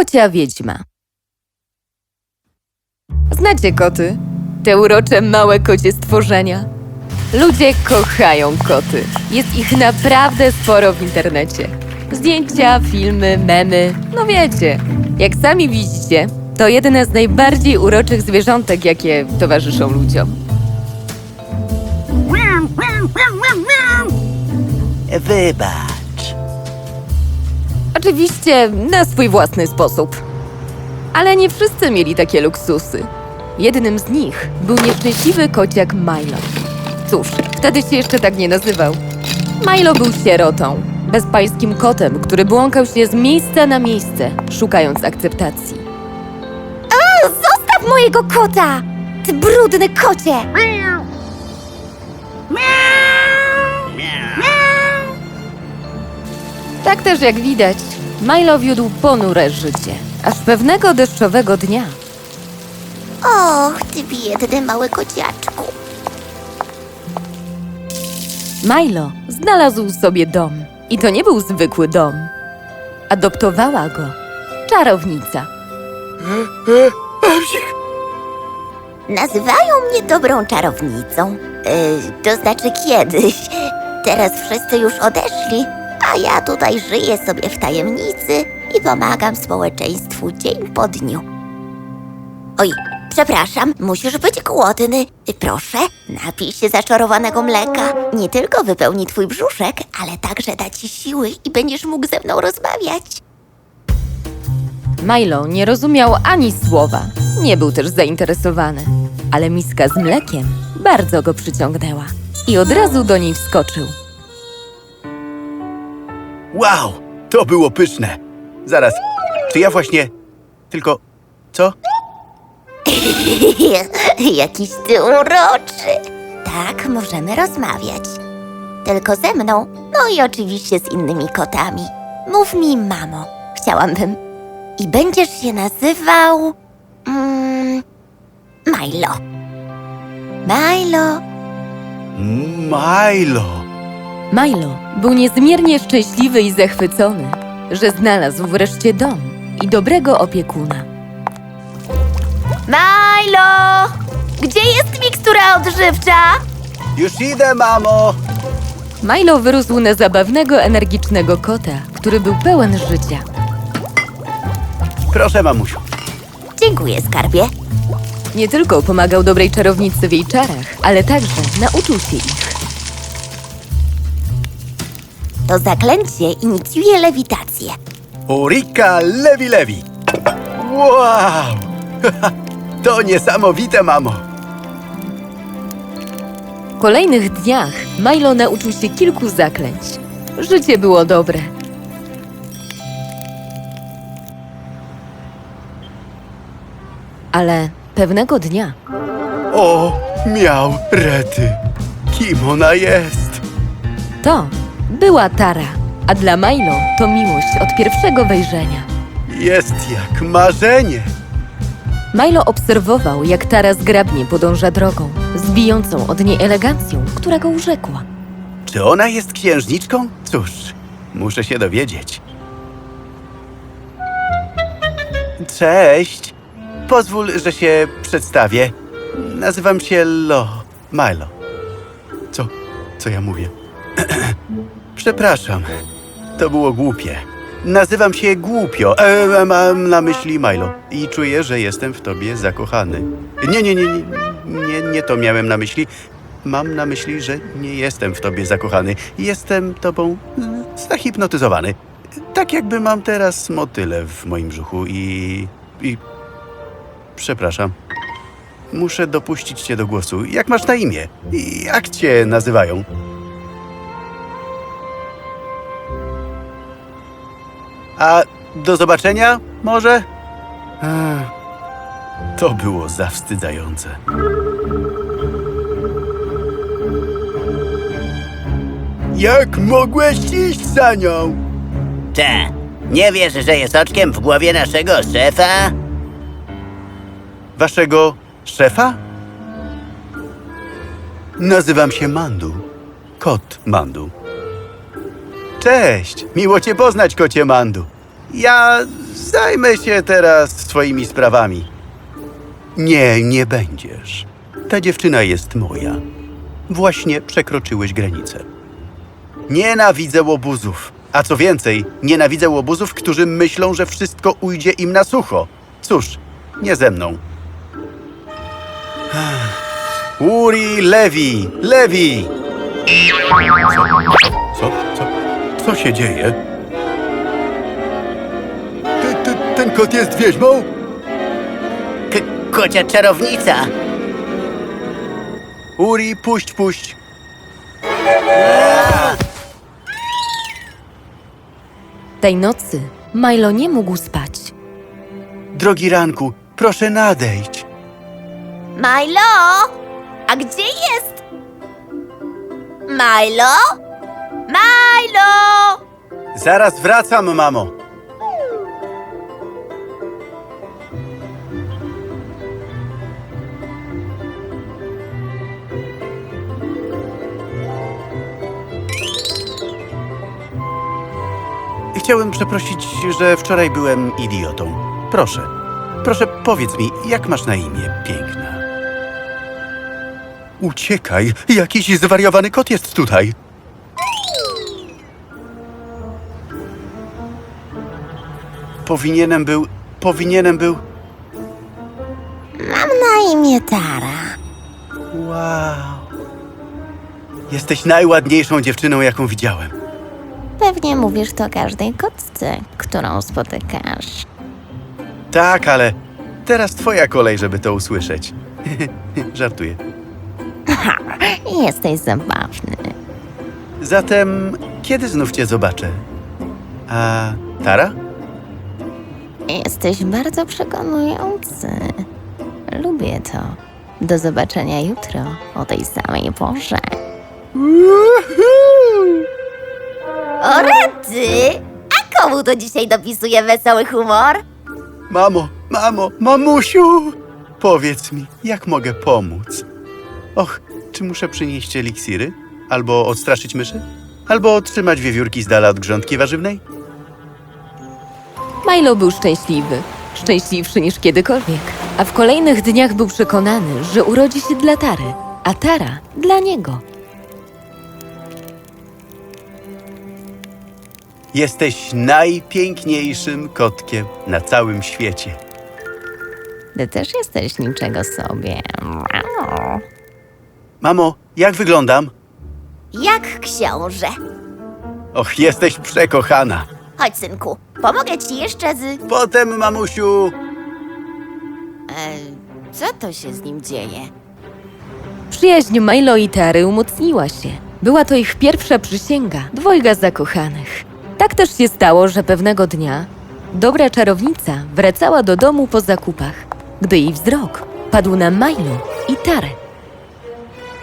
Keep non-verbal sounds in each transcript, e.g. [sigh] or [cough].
kocia wiedźma. Znacie koty? Te urocze małe kocie stworzenia. Ludzie kochają koty. Jest ich naprawdę sporo w internecie. Zdjęcia, filmy, memy, no wiecie. Jak sami widzicie, to jedne z najbardziej uroczych zwierzątek, jakie towarzyszą ludziom. Wybacz. Oczywiście na swój własny sposób. Ale nie wszyscy mieli takie luksusy. Jednym z nich był nieszczęśliwy kociak Milo. Cóż, wtedy się jeszcze tak nie nazywał. Milo był sierotą, bezpańskim kotem, który błąkał się z miejsca na miejsce, szukając akceptacji. Zostaw mojego kota! Ty brudny kocie! Tak też jak widać, Milo wiódł ponure życie, aż pewnego deszczowego dnia Och, ty biedny mały kociaczku. Milo znalazł sobie dom. I to nie był zwykły dom. Adoptowała go czarownica. Nazywają mnie dobrą czarownicą. Yy, to znaczy kiedyś. Teraz wszyscy już odeszli, a ja tutaj żyję sobie w tajemnicy i pomagam społeczeństwu dzień po dniu. Oj, przepraszam, musisz być głodny. Proszę, napij się zaczarowanego mleka. Nie tylko wypełni twój brzuszek, ale także da ci siły i będziesz mógł ze mną rozmawiać. Milo nie rozumiał ani słowa. Nie był też zainteresowany. Ale miska z mlekiem bardzo go przyciągnęła. I od razu do niej wskoczył. Wow, to było pyszne. Zaraz, czy ja właśnie... Tylko... Co? [laughs] Jakiś ty uroczy. Tak, możemy rozmawiać. Tylko ze mną, no i oczywiście z innymi kotami. Mów mi, mamo, chciałabym. I będziesz się nazywał. Mm, Milo. Milo. Milo. Milo był niezmiernie szczęśliwy i zachwycony, że znalazł wreszcie dom i dobrego opiekuna. Milo! Gdzie jest mikstura odżywcza? Już idę, mamo. Milo wyrósł na zabawnego, energicznego kota, który był pełen życia. Proszę, mamusiu. Dziękuję, skarbie. Nie tylko pomagał dobrej czarownicy w jej czarach, ale także nauczył się ich. To zaklęcie inicjuje lewitację. Urika Lewi Lewi. Wow! [laughs] To niesamowite, mamo. W kolejnych dniach Milo nauczył się kilku zaklęć. Życie było dobre. Ale pewnego dnia O, miał rety. Kim ona jest? to była Tara, a dla Milo to miłość od pierwszego wejrzenia. Jest jak marzenie. Milo obserwował, jak Tara zgrabnie podąża drogą, z bijącą od niej elegancją, która go urzekła. Czy ona jest księżniczką? Cóż, muszę się dowiedzieć. Cześć. Pozwól, że się przedstawię. Nazywam się Lo. Milo. Co? Co ja mówię? Przepraszam. To było głupie. Nazywam się Głupio. E, mam na myśli Milo. I czuję, że jestem w tobie zakochany. Nie, nie, nie, nie, nie, nie to miałem na myśli. Mam na myśli, że nie jestem w tobie zakochany. Jestem tobą mm, zahipnotyzowany. Tak jakby mam teraz motyle w moim brzuchu i... i... Przepraszam. Muszę dopuścić cię do głosu. Jak masz na imię? Jak cię nazywają? A do zobaczenia, może? To było zawstydzające. Jak mogłeś iść za nią? Te, nie wiesz, że jest oczkiem w głowie naszego szefa? Waszego szefa? Nazywam się Mandu. Kot Mandu. Cześć, miło cię poznać, kocie Mandu. Ja Zajmę się teraz swoimi sprawami. Nie, nie będziesz. Ta dziewczyna jest moja. Właśnie przekroczyłeś granicę. Nienawidzę łobuzów. A co więcej, nienawidzę łobuzów, którzy myślą, że wszystko ujdzie im na sucho. Cóż, nie ze mną. Uri Lewi! Lewi! Co? Co? Co się dzieje? Ty, ty, ten kot jest wieźmą? K kocia czarownica. Uri, puść, puść. Tej nocy Milo nie mógł spać. Drogi ranku, proszę nadejść. Milo! A gdzie jest? Milo? Milo! Zaraz wracam, mamo. Chciałem przeprosić, że wczoraj byłem idiotą. Proszę, proszę powiedz mi, jak masz na imię, piękna? Uciekaj, jakiś zwariowany kot jest tutaj. Powinienem był, powinienem był... Mam na imię Tara. Wow. Jesteś najładniejszą dziewczyną, jaką widziałem. Pewnie mówisz to każdej kotce, którą spotykasz. Tak, ale teraz twoja kolej, żeby to usłyszeć. [laughs] Żartuję. Jesteś zabawny. Zatem, kiedy znów cię zobaczę? A Tara? Jesteś bardzo przekonujący. Lubię to. Do zobaczenia jutro o tej samej porze. O rety! A komu to dzisiaj dopisuje wesoły humor? Mamo, mamo, mamusiu! Powiedz mi, jak mogę pomóc? Och, czy muszę przynieść eliksiry? Albo odstraszyć myszy? Albo otrzymać wiewiórki z dala od grządki warzywnej? Milo był szczęśliwy, szczęśliwszy niż kiedykolwiek, a w kolejnych dniach był przekonany, że urodzi się dla Tary, a Tara dla niego. Jesteś najpiękniejszym kotkiem na całym świecie. Ty też jesteś niczego sobie. Mamo, jak wyglądam? Jak książę. Och, jesteś przekochana. Chodź, synku, pomogę ci jeszcze z... Potem, mamusiu, E, co to się z nim dzieje? Przyjaźń Milo i Tary umocniła się. Była to ich pierwsza przysięga, dwojga zakochanych. Tak też się stało, że pewnego dnia dobra czarownica wracała do domu po zakupach, gdy jej wzrok padł na Milo i Tarę.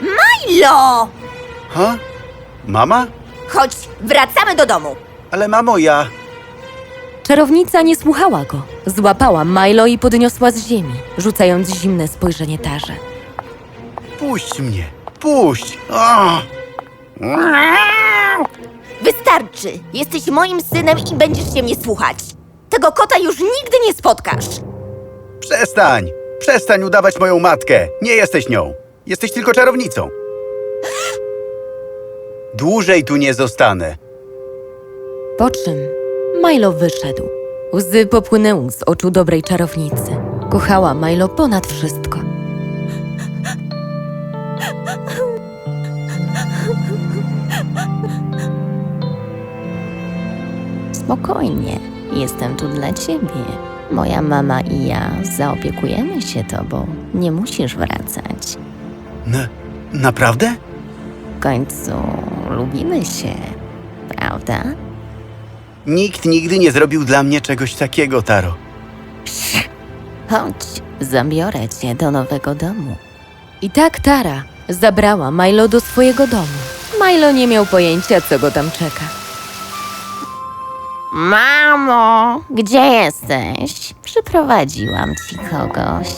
Milo! Ha? Mama? Chodź, wracamy do domu. Ale mamo, ja... Czarownica nie słuchała go. Złapała Milo i podniosła z ziemi, rzucając zimne spojrzenie Tarze. Puść mnie, puść! O! Wystarczy. Jesteś moim synem i będziesz się mnie słuchać. Tego kota już nigdy nie spotkasz. Przestań! Przestań udawać moją matkę! Nie jesteś nią! Jesteś tylko czarownicą! Dłużej tu nie zostanę. Po czym Milo wyszedł. Łzy popłynęły z oczu dobrej czarownicy. Kochała Milo ponad wszystko. Spokojnie. Jestem tu dla ciebie. Moja mama i ja zaopiekujemy się tobą. Nie musisz wracać. Na, naprawdę? W końcu lubimy się, prawda? Nikt nigdy nie zrobił dla mnie czegoś takiego, Taro. Chodź, zabiorę cię do nowego domu. I tak Tara zabrała Milo do swojego domu. Milo nie miał pojęcia, co go tam czeka. Mamo, gdzie jesteś? Przyprowadziłam ci kogoś.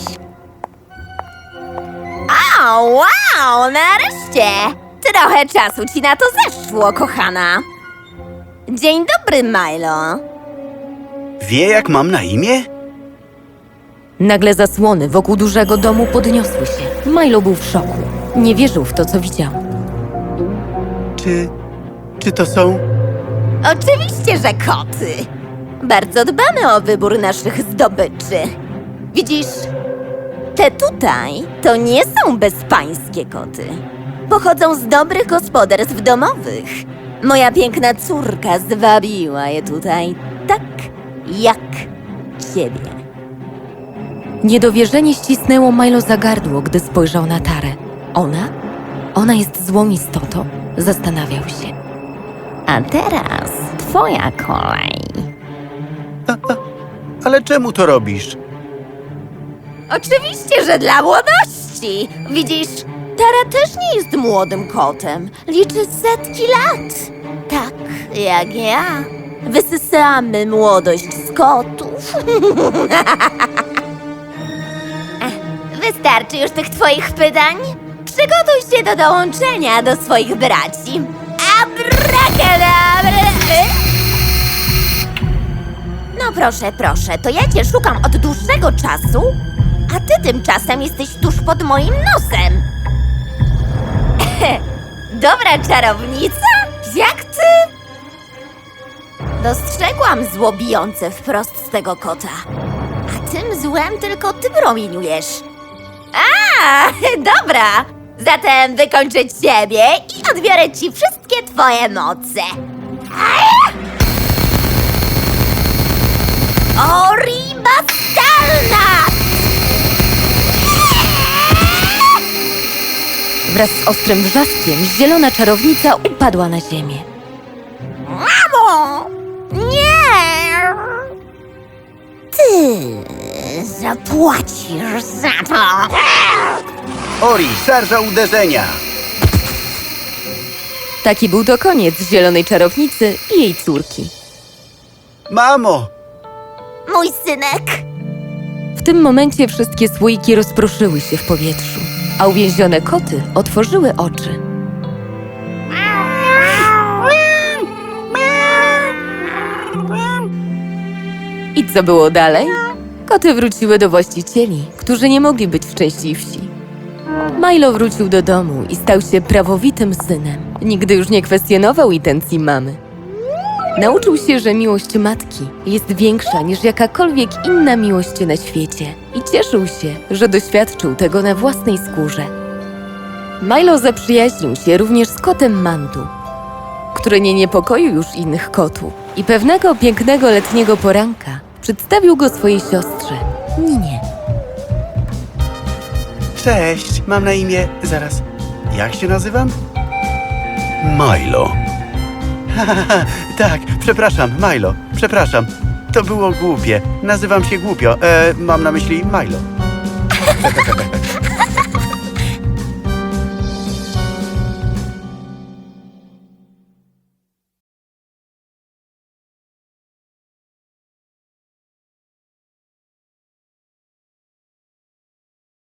O, wow, nareszcie! Trochę czasu ci na to zeszło, kochana. Dzień dobry, Milo. Wie, jak mam na imię? Nagle zasłony wokół dużego domu podniosły się. Milo był w szoku. Nie wierzył w to, co widział. Czy. czy to są. Oczywiście, że koty. Bardzo dbamy o wybór naszych zdobyczy. Widzisz, te tutaj to nie są bezpańskie koty. Pochodzą z dobrych gospodarstw domowych. Moja piękna córka zwabiła je tutaj tak jak ciebie. Niedowierzenie ścisnęło Milo za gardło, gdy spojrzał na Tarę. Ona? Ona jest złą istotą? Zastanawiał się. A teraz twoja kolej. Ale czemu to robisz? Oczywiście, że dla młodości. Widzisz, Tara też nie jest młodym kotem. Liczy setki lat. Tak jak ja. Wysysamy młodość z kotów. [laughs] Wystarczy już tych twoich pytań. Przygotuj się do dołączenia do swoich braci. Abracadabra! No proszę, proszę, to ja cię szukam od dłuższego czasu, a ty tymczasem jesteś tuż pod moim nosem. Dobra czarownica? Jak ty? Dostrzegłam zło bijące wprost z tego kota. A tym złem tylko ty promieniujesz. A, [laughs] dobra. Zatem wykończę ciebie i odbiorę ci wszystkie twoje moce. Oriba Wraz z ostrym wrzaskiem zielona czarownica upadła na ziemię. Mamo! Nie! Ty zapłacisz za to! Ori, szarża uderzenia! Taki był to koniec zielonej czarownicy i jej córki. Mamo! Mój synek! W tym momencie wszystkie słoiki rozproszyły się w powietrzu, a uwięzione koty otworzyły oczy. I co było dalej? Koty wróciły do właścicieli, którzy nie mogli być szczęśliwsi. Milo wrócił do domu i stał się prawowitym synem. Nigdy już nie kwestionował intencji mamy. Nauczył się, że miłość matki jest większa niż jakakolwiek inna miłość na świecie i cieszył się, że doświadczył tego na własnej skórze. Milo zaprzyjaźnił się również z kotem Mandu, który nie niepokoił już innych kotów i pewnego pięknego letniego poranka przedstawił go swojej siostrze, Ninie. Cześć, mam na imię. Zaraz. Jak się nazywam? Milo. [laughs] tak, przepraszam, Milo. Przepraszam. To było głupie. Nazywam się głupio. E, mam na myśli Milo. [laughs]